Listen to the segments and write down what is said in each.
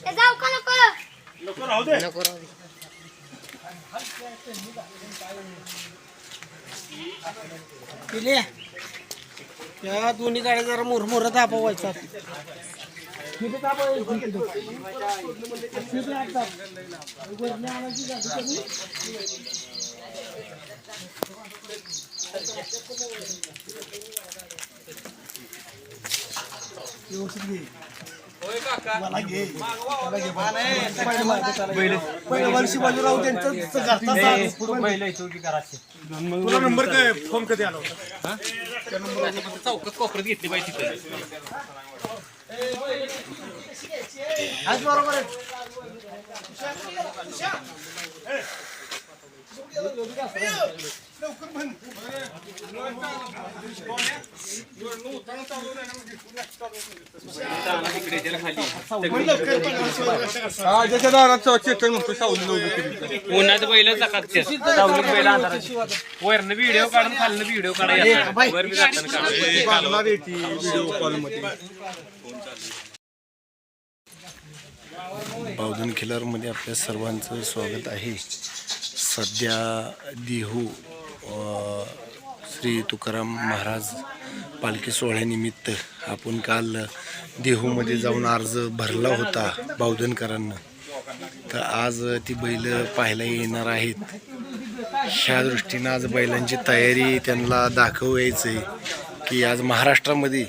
ए, जाऊ का नको पिले या दोन्ही गाड्या जरा मुरमुर तापवायचा किती तापवायचं किती आत दाब? वरनं आणायची गाडी कधी? व्यवस्थित घे. मला घे. मला घे बा. पहिल्या वर्षी बाजूराव त्यांचं तुला नंबर काय? फोन कधी आला होता? चौकात कोपऱ्यात घेतली पाहिजे तिथे आज बरोबर आहे. ज्याच्या दारात चेतन म्हणतो सावली उन्हात बैल बैल वरनं व्हिडिओ काढून खालनं व्हिडिओ काढायला वर बी जाताना काढायला व्हिडिओ कॉलमध्ये बावधन खिलारमध्ये आपल्या सर्वांचं स्वागत आहे. सध्या देहू श्री तुकाराम महाराज पालखी सोहळ्यानिमित्त आपण काल देहूमध्ये जाऊन अर्ज भरला होता बावधनकरांना. तर आज ती बैल पाहायला येणार आहेत. ह्या दृष्टीनं आज बैलांची तयारी त्यांना दाखवायचं आहे की आज महाराष्ट्रामध्ये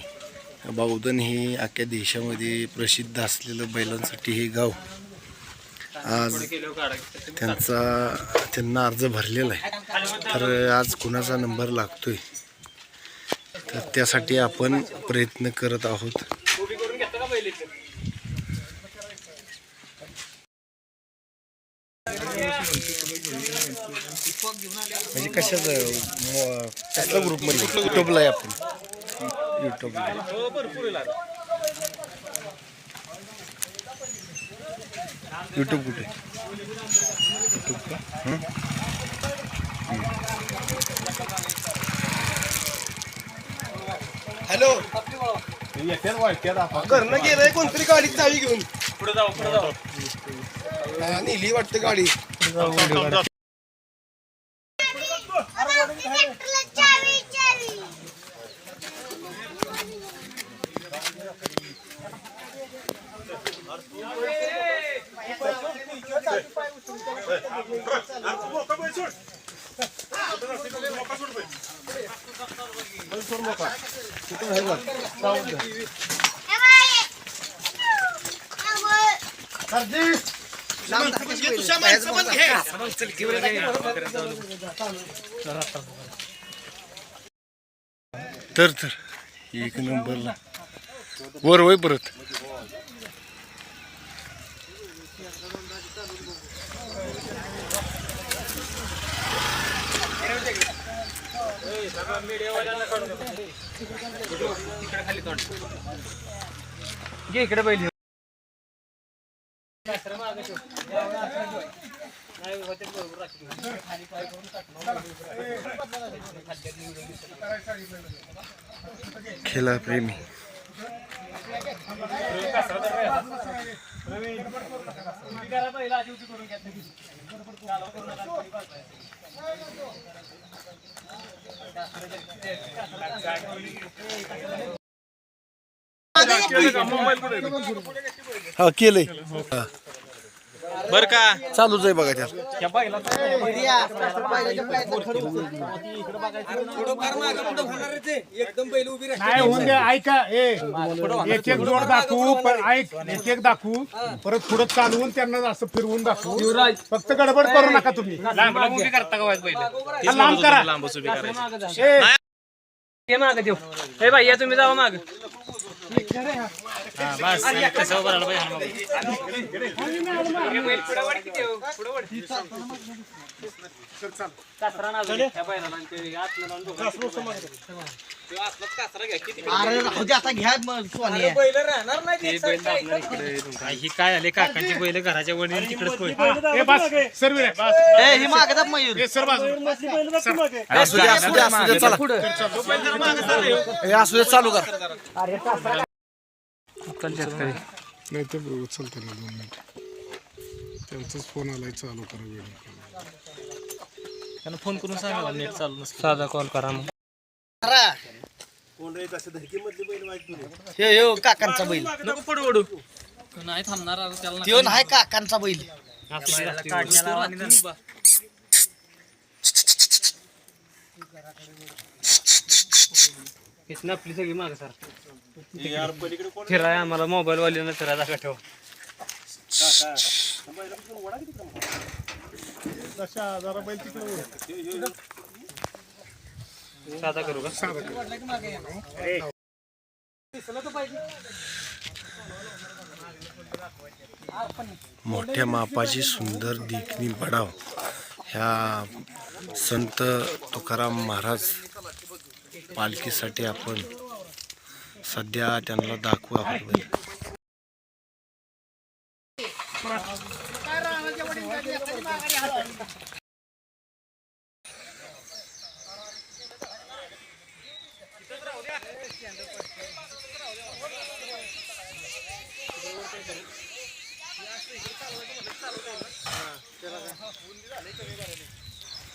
बावधन हे अख्ख्या देशामध्ये प्रसिद्ध असलेलं बैलांसाठी हे गाव. आज त्यांचा त्यांना अर्ज भरलेला आहे. तर आज कुणाचा नंबर लागतोय? तर त्यासाठी आपण प्रयत्न करत आहोत? म्हणजे कशाचं ग्रुपमध्ये युट्यूबला आहे आपण. युट्यूबला हो भरपूर आहे लागा. युट्यूब कुठे युट्यूब का हं? हॅलो घरनं गेलंय कोणतरी गाडी चावी घेऊन पुढे जाऊ पुढे जाऊ हा, नेली वाटते गाडी तर तर. एक नंबरला. वर वय परत. घे इकडे बैल खेळा प्रेमी. हा केलंय. बर का? चालूच आहे बघा त्यात. त्या बैला? एकदम बैल उभी नाही होऊन दे ऐका ए एक एक जोड दाखवू पण ऐक एक एक दाखवू परत पुढे चालवून त्यांना असं फिरवून दाखवू. फक्त गडबड करू नका तुम्ही. लांब लांब उभी करता का वाज बैल? हा, लांब करा लांबच उभी करायची. ए, ते माग देऊ. हे बाई या तुम्ही जावा माग. बस कसं उभं राहिलं पाहिजे वळ हो? वळ. अरे राहू दे आता घ्या मग ही काय आले काकांची बैल घराच्या वडील तिकडेच पळते. ए बस. सर्व रे बस. ए ही मागतात मयूर. ए सर बाजू असू दे असू दे असू दे चला. ए, असू दे चालू कर. नाही ते उचलते ना दोन मिनिट. त्यांचाच फोन आलाय चालू करा व्हिडिओ त्यांना फोन करून सांगा नेट चालू नसतं साधा कॉल करा मग. हे हे काकांचा बैल. नको पडू ओढू. नाही थांबणार आता त्याला त्यो नाही काकांचा बैल. इथनं आपली सगळी माग सर. फिराय आम्हाला मोबाईल वाल्यानं फिरायला का ठेवा तशा जरा बैल तिकडे साधा करू का? मोठ्या मापाची सुंदर देखणी बडाव ह्या संत तुकाराम महाराज पालखीसाठी आपण सध्या त्यांना दाखवू आपण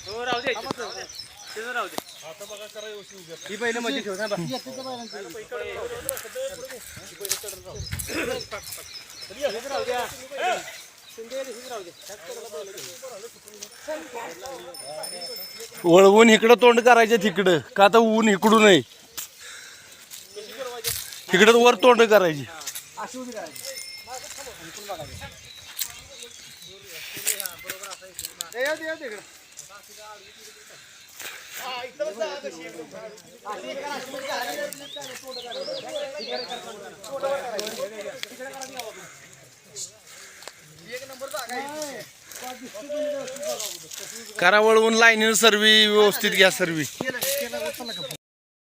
हो राहू दे राहू दे ही मध्ये ठेव ना वळवून इकडं तोंड करायचं तिकडं. का तर ऊन इकडून नाही तिकडं वर तोंड करायची. करा वळवून लाईनीवर सर्वी व्यवस्थित घ्या सर्वी.